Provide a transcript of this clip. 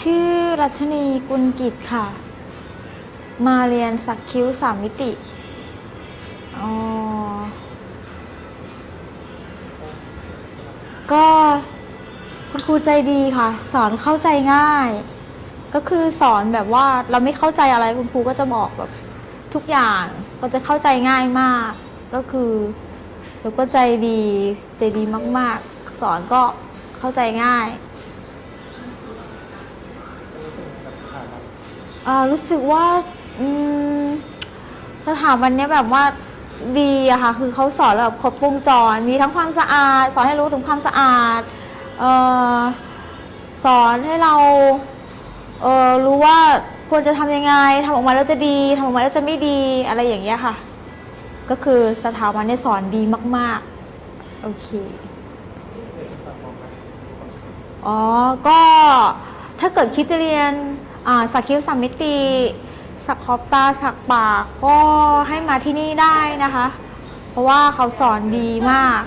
ชื่อรัชนีกุลกิจค่ะ มาเรียนสักคิ้วสามมิติอ๋อก็คุณครูใจดีค่ะ สอนเข้าใจง่าย ก็คือสอนแบบว่าเราไม่เข้าใจอะไรคุณครูก็จะบอกแบบทุกอย่างก็จะเข้าใจง่ายมาก ก็คือแล้วก็ใจดีใจดีมาก ๆ สอนก็เข้าใจง่าย อ่ารู้สึกว่าอืมสถาบันเนี้ยแบบว่าดีอะค่ะ คือเขาสอนแบบครบวงจร มีทั้งความสะอาด สอนให้รู้ถึงความสะอาดเออสอนให้เราเออรู้ว่าควรจะทำยังไงทำออกมาแล้วจะดีทำออกมาแล้วจะไม่ดีอะไรอย่างเงี้ยค่ะ ก็คือสถาบันเนี่ยสอนดีมาก ๆ โอเค อ๋อ ก็ถ้าเกิดคิดจะเรียน สักคิ้วสามมิติสักขอบตาสักปากก็ให้มาที่นี่ได้นะคะ เพราะว่าเขาสอนดีมาก